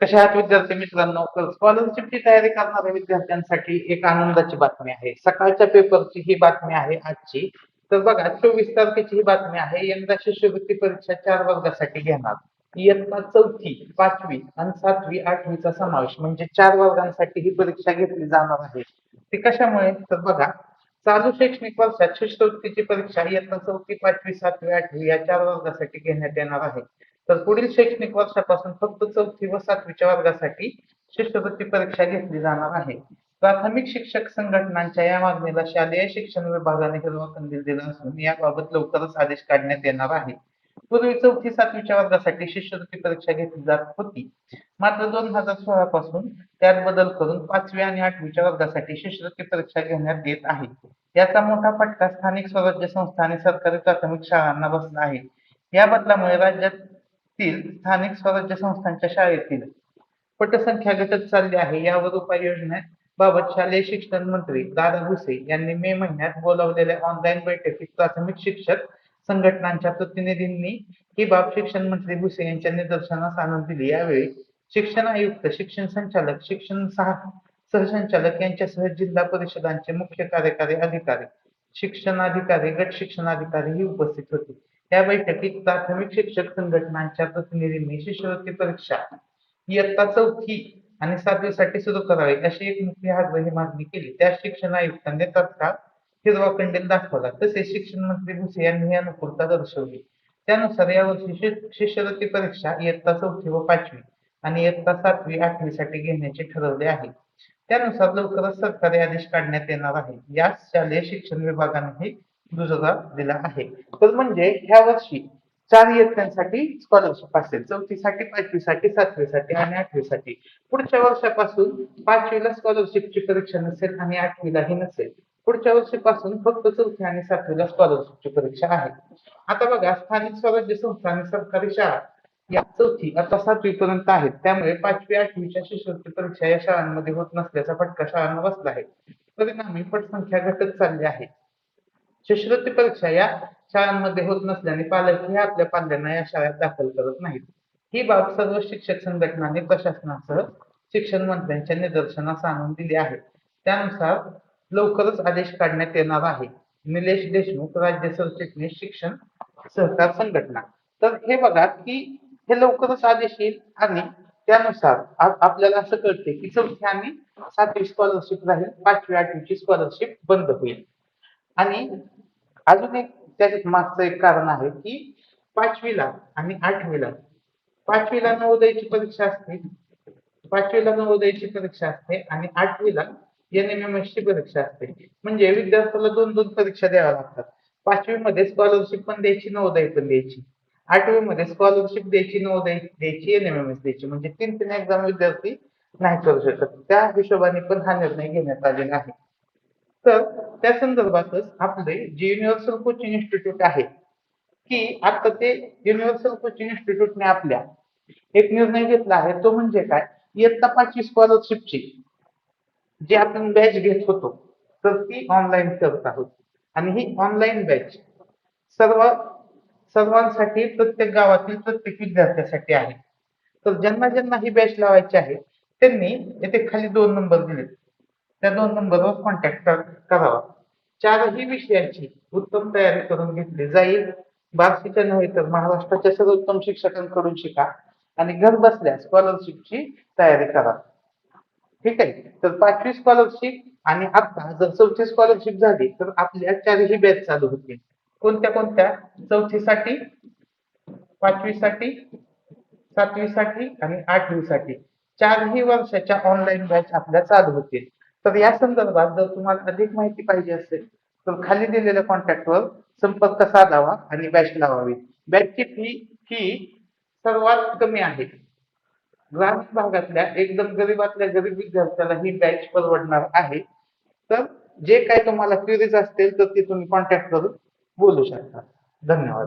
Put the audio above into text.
कशा आहात विद्यार्थी मित्रांनो? स्कॉलरशिपची तयारी करणाऱ्या विद्यार्थ्यांसाठी एक आनंदाची बातमी आहे. सकाळच्या पेपरची ही बातमी आहे आजची. तर बघा चोवीस तारखेची ही बातमी आहे. यंदा शिष्यवृत्ती परीक्षा चार वर्गासाठी घेणार. इयत्ता चौथी पाचवी आणि सातवी आठवीचा समावेश म्हणजे चार वर्गांसाठी ही परीक्षा घेतली जाणार आहे. ती कशामुळे? तर बघा चालू शैक्षणिक वर्षात शिष्यवृत्तीची परीक्षा इयत्ता चौथी पाचवी सातवी आठवी या चार वर्गासाठी घेण्यात येणार आहे. तर पुढील शैक्षणिक वर्षापासून फक्त चौथी व सातवीच्या वर्गासाठी शिष्यवृत्ती परीक्षा घेतली जाणार आहे. प्राथमिक शिक्षक संघटनांच्या या मागणीला शालेय शिक्षण विभागाने हिरवा कंदील दिला असून याबाबत लवकरच आदेश काढण्यात येणार आहे. पूर्वी चौथी सातवीच्या वर्गासाठी शिष्यवृत्ती परीक्षा घेतली जात होती. मात्र दोन हजार सोळा पासून त्यात बदल करून पाचवी आणि आठवीच्या वर्गासाठी शिष्यवृत्ती परीक्षा घेण्यात येत आहे. याचा मोठा फटका स्थानिक स्वराज्य संस्था आणि सरकारी प्राथमिक शाळांना बसला आहे. या बदलामुळे राज्यात तील स्थानिक स्वराज्य संस्थांच्या शाळेतील पटसंख्या घटत चालली आहे. यावर उपाययोजनेबाबत शालेय शिक्षण मंत्री दादा भुसे यांनी मे महिन्यात बोलावलेल्या ऑनलाईन बैठकीत प्राथमिक शिक्षक संघटनांच्या प्रतिनिधींनी ही बाब शिक्षण मंत्री भुसे यांच्या निदर्शनास आणून दिली. यावेळी शिक्षण आयुक्त शिक्षण संचालक शिक्षण सह सहसंचालक यांच्यासह जिल्हा परिषदांचे मुख्य कार्यकारी अधिकारी शिक्षण अधिकारी गट शिक्षण अधिकारी ही उपस्थित होते. या बैठकीत प्राथमिक शिक्षक संघटनांच्या प्रतिनिधींनी शिष्यवृत्ती परीक्षा इयत्ता चौथी आणि सातवीसाठी सुरू करावी अशी एक मुख्य आग्रही मागणी केली. त्या शिक्षण आयुक्तांनी तत्काळ हिरवा कंदील दाखवला. तसेच शिक्षण मंत्री भुसे यांनी अनुकूलता दर्शवली. त्यानुसार यावर्षी शिष्यवृत्ती परीक्षा इयत्ता चौथी व पाचवी आणि इयत्ता सातवी आठवीसाठी घेण्याचे ठरवले आहे. त्यानुसार लवकरच सरकारी आदेश काढण्यात येणार आहे. यास शालेय शिक्षण विभागानेही दुजोरा दिला आहे. तर म्हणजे ह्या वर्षी चार इयत्तांसाठी स्कॉलरशिप असेल. चौथीसाठी पाचवीसाठी सातवीसाठी आणि आठवीसाठी. पुढच्या वर्षापासून पाचवीला स्कॉलरशिपची परीक्षा नसेल आणि आठवीलाही नसेल. पुढच्या वर्षीपासून फक्त चौथी आणि सातवीला स्कॉलरशिपची परीक्षा आहे. आता बघा स्थानिक स्वराज्य संस्था आणि सरकारी शाळा या चौथी आता सातवी पर्यंत आहेत. त्यामुळे पाचवी आठवीच्या शिष्यवृत्ती परीक्षा या शाळांमध्ये होत नसल्याचा फटका शाळांना बसला आहे. परिणामी पटसंख्या घटत चालली आहे. शिष्यवृत्ती परीक्षा या शाळांमध्ये होत नसल्याने पालक हे आपल्या पाल्यांना या शाळेत दाखल करत नाहीत. ही बाब सर्व शिक्षक संघटनांनी प्रशासनासह शिक्षण मंत्र्यांच्या निदर्शनास आणून दिली आहे. त्यानुसार लवकरच आदेश काढण्यात येणार आहे. निलेश देशमुख राज्य सरचिटणीस शिक्षण सहकार संघटना. तर हे बघा की हे लवकरच आदेश येईल आणि त्यानुसार आपल्याला असं कळते की चौथी आणि सातवी स्कॉलरशिप राहील. पाचवी आठवीची स्कॉलरशिप बंद होईल. आणि अजून एक त्याच्यात मागचं एक कारण आहे की पाचवीला आणि आठवीला पाचवीला नवोदयची परीक्षा असते पाचवीला नवोदयची परीक्षा असते आणि आठवीला एन एम एम एस ची परीक्षा असते. म्हणजे विद्यार्थ्याला दोन दोन परीक्षा द्याव्या लागतात. पाचवीमध्ये स्कॉलरशिप पण द्यायची नवोदय पण द्यायची. आठवी मध्ये स्कॉलरशिप द्यायची नवोदय द्यायची एन एम एम एस द्यायची. म्हणजे तीन तीन एक्झाम विद्यार्थी नाही करू शकत. त्या हिशोबाने पण हा निर्णय घेण्यात आलेला आहे. तर त्या संदर्भातच आपले जे युनिव्हर्सल कोचिंग इन्स्टिट्यूट आहे की आता ते युनिव्हर्सल कोचिंग इन्स्टिट्यूटने आपल्या एक निर्णय घेतला आहे तो म्हणजे काय? इयत्ता पाचवी स्कॉलरशिपची जी आपण बॅच घेत होतो तर ती ऑनलाईन करत आहोत. आणि ही ऑनलाईन बॅच सर्व सर्वांसाठी प्रत्येक गावातील प्रत्येक विद्यार्थ्यासाठी आहे. तर ज्यांना ज्यांना ही बॅच लावायची आहे त्यांनी येथे खाली दोन नंबर दिलेत. त्या दोन नंबरवर कॉन्टॅक्ट करावा. चारही विषयांची उत्तम तयारी करून घेतली जाईल. बार्शीच्या नव्हे तर महाराष्ट्राच्या सर्वोत्तम शिक्षकांकडून शिका आणि घर बसल्या स्कॉलरशिपची तयारी करा. ठीक आहे? तर पाचवी स्कॉलरशिप आणि आता जर चौथी स्कॉलरशिप झाली तर आपल्या चारही बॅच चालू होतील. कोणत्या कोणत्या? चौथीसाठी पाचवीसाठी सातवीसाठी आणि आठवीसाठी. चारही वर्षाच्या ऑनलाईन बॅच आपल्या चालू होतील. तर या संदर्भात जर तुम्हाला अधिक माहिती पाहिजे असेल तर खाली दिलेल्या कॉन्टॅक्टवर संपर्क साधावा आणि बॅच लावावी. बॅचची फी ही सर्वात कमी आहे. ग्रामीण भागातल्या एकदम गरीबातल्या गरीब विद्यार्थ्याला ही बॅच परवडणार आहे. तर जे काही तुम्हाला क्युरीज असतील तर ती तुम्ही कॉन्टॅक्ट करून बोलू शकता. धन्यवाद.